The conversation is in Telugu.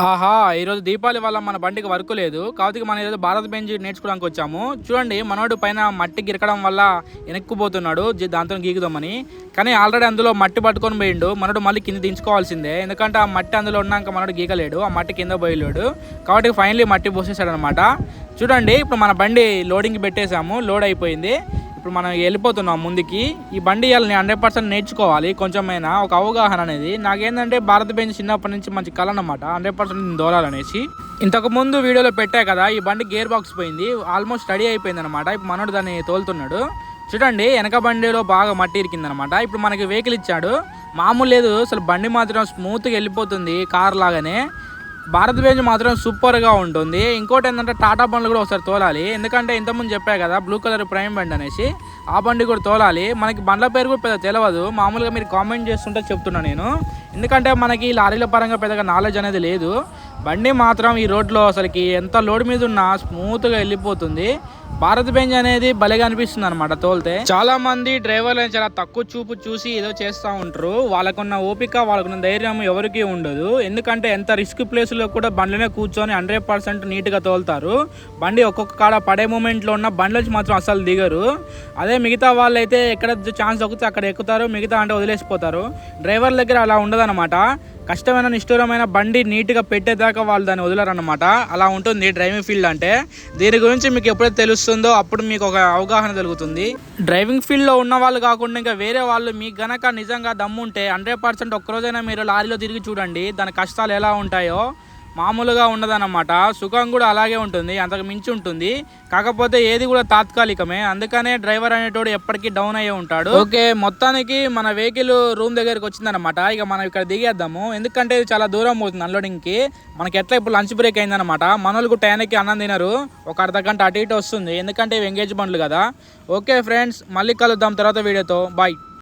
ఆహా ఈరోజు దీపావళి వల్ల మన బండికి వర్క్ లేదు. కాబట్టి మనం ఈరోజు భారత్ బెంచ్ నేర్చుకోవడానికి వచ్చాము. చూడండి మనోడు పైన మట్టి గిరకడం వల్ల వెనక్కుపోతున్నాడు దాంతో గీకుదామని కానీ ఆల్రెడీ అందులో మట్టి పట్టుకొని పోయిండు. మనోడు మళ్ళీ కింద దించుకోవాల్సిందే. ఎందుకంటే ఆ మట్టి అందులో ఉన్నాక మనోడు గీకలేడు ఆ మట్టి కింద పోయలేడు. కాబట్టి ఫైనలీ మట్టి పోసేసాడు అనమాట చూడండి ఇప్పుడు మన బండి లోడింగ్ పెట్టేశాము. లోడ్ అయిపోయింది. ఇప్పుడు మనం వెళ్ళిపోతున్నాం ముందుకి. ఈ బండి ఇవాళ హండ్రెడ్ పర్సెంట్ నేర్చుకోవాలి. కొంచెమైనా ఒక అవగాహన అనేది. నాకేంటంటే భారత బెంచ్ చిన్నప్పటి నుంచి మంచి కళ అనమాట హండ్రెడ్ పర్సెంట్ నేను దోలాలనేసి. ఇంతకు ముందు వీడియోలో పెట్టా కదా ఈ బండి గేర్ బాక్స్ పోయింది. ఆల్మోస్ట్ రెడీ అయిపోయింది అనమాట ఇప్పుడు మనోడు దాన్ని తోలుతున్నాడు. చూడండి వెనక బండిలో బాగా మట్టి ఇరికింది అనమాట ఇప్పుడు మనకి వెహికల్ ఇచ్చాడు. మామూలు లేదు అసలు బండి మాత్రం స్మూత్గా వెళ్ళిపోతుంది కార్ లాగానే. భారత్ బెంచ్ మాత్రం సూపర్గా ఉంటుంది. ఇంకోటి ఏంటంటే టాటా బండ్లు కూడా ఒకసారి తోలాలి. ఎందుకంటే ఇంతకుముందు చెప్పా కదా బ్లూ కలర్ ప్రైమ్ బండి అనేసి ఆ బండి కూడా తోలాలి. మనకి బండ్ల పేరు కూడా పెద్ద తెలియదు మామూలుగా మీరు కామెంట్ చేస్తుంటే చెప్తున్నా నేను. ఎందుకంటే మనకి లారీల పరంగా పెద్దగా నాలెడ్జ్ అనేది లేదు. బండి మాత్రం ఈ రోడ్లో అసలుకి ఎంత లోడ్ మీద ఉన్నా స్మూత్గా వెళ్ళిపోతుంది. భారత్ బెంజ్ అనేది భలేగా అనిపిస్తుంది అనమాట తోలితే. చాలా మంది డ్రైవర్లు చాలా తక్కువ చూపు చూసి ఏదో చేస్తూ ఉంటారు. వాళ్ళకున్న ఓపిక వాళ్ళకున్న ధైర్యం ఎవరికీ ఉండదు. ఎందుకంటే ఎంత రిస్క్ ప్లేస్లో కూడా బండ్లనే కూర్చొని హండ్రెడ్ పర్సెంట్ నీట్గా తోలుతారు. బండి ఒక్కొక్క కాడ పడే మూమెంట్లో ఉన్న బండ్లోంచి మాత్రం అసలు దిగరు. అదే మిగతా వాళ్ళు అయితే ఎక్కడ ఛాన్స్ దొరికితే అక్కడ ఎక్కుతారు మిగతా అంటే వదిలేసిపోతారు. డ్రైవర్ దగ్గర అలా ఉండదన్నమాట. కష్టమైన నిష్ఠూరమైన బండి నీట్గా పెట్టేదాకా వాళ్ళు దాన్ని వదిలారనమాట అలా ఉంటుంది డ్రైవింగ్ ఫీల్డ్ అంటే. దీని గురించి మీకు ఎప్పుడైతే తెలుస్తుందో అప్పుడు మీకు ఒక అవగాహన కలుగుతుంది డ్రైవింగ్ ఫీల్డ్లో ఉన్న వాళ్ళు కాకుండా ఇంకా వేరే వాళ్ళు మీకు గనక నిజంగా దమ్ముంటే హండ్రెడ్ పర్సెంట్ ఒక్కరోజైనా మీరు లారీలో తిరిగి చూడండి దాని కష్టాలు ఎలా ఉంటాయో. మామూలుగా ఉండదన్నమాట. సుఖం కూడా అలాగే ఉంటుంది అంతకు మించి ఉంటుంది. కాకపోతే ఏది కూడా తాత్కాలికమే. అందుకనే డ్రైవర్ అనేటోడు ఎప్పటికీ డౌన్ అయ్యే ఉంటాడు. ఓకే. మొత్తానికి మన వెహికల్ రూమ్ దగ్గరికి వచ్చిందనమాట ఇక మనం ఇక్కడ దిగేద్దాము. ఎందుకంటే ఇది చాలా దూరం పోతుంది అన్లోడింగ్కి. మనకి ఎట్లా ఇప్పుడు లంచ్ బ్రేక్ అయిందనమాట మనోళ్ళు టైంకి అన్నం తినరు. ఒక అర్ధ గంట అటు ఇటు వస్తుంది. ఎందుకంటే ఇవి ఎంగేజ్ బండ్లు కదా. ఓకే ఫ్రెండ్స్ మళ్ళీ కలుద్దాం తర్వాత వీడియోతో. బాయ్.